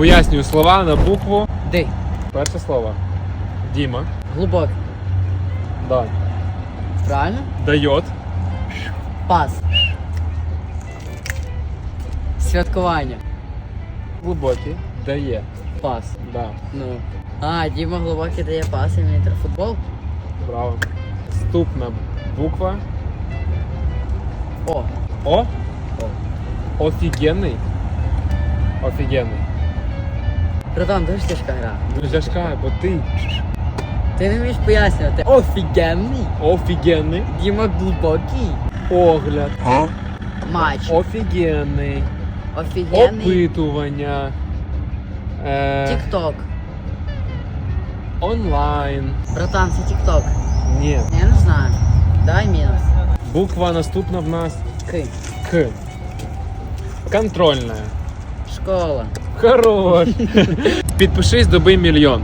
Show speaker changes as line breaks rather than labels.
Пояснюю слова на букву.
Ди.
Перше слово. Діма.
Глибокий.
Да.
Правильно?
Дает.
Пас. Святкування.
Глибокий. Дає.
Пас.
Да.
Ну. А, Діма глибокий дає пас і мені треба футбол.
Браво. Наступна буква.
О.
О. Офігенний. Офігенний.
Братан, дуже тяжка гра.
Дуже тяжка, бо ти
Ти не вмієш пояснювати. Офігенний.
офігенний.
Діма глибокий.
Погляд.
Матч.
Офігенний.
Офігенний.
Опитування. Е,
Тік-ток.
онлайн.
Братан, це тік-ток.
Ні.
Я не знаю. Дай мінус.
Буква наступна в нас
Ки.
К. Контрольная.
Школа.
Хорош. Підпишись, доби мільйон.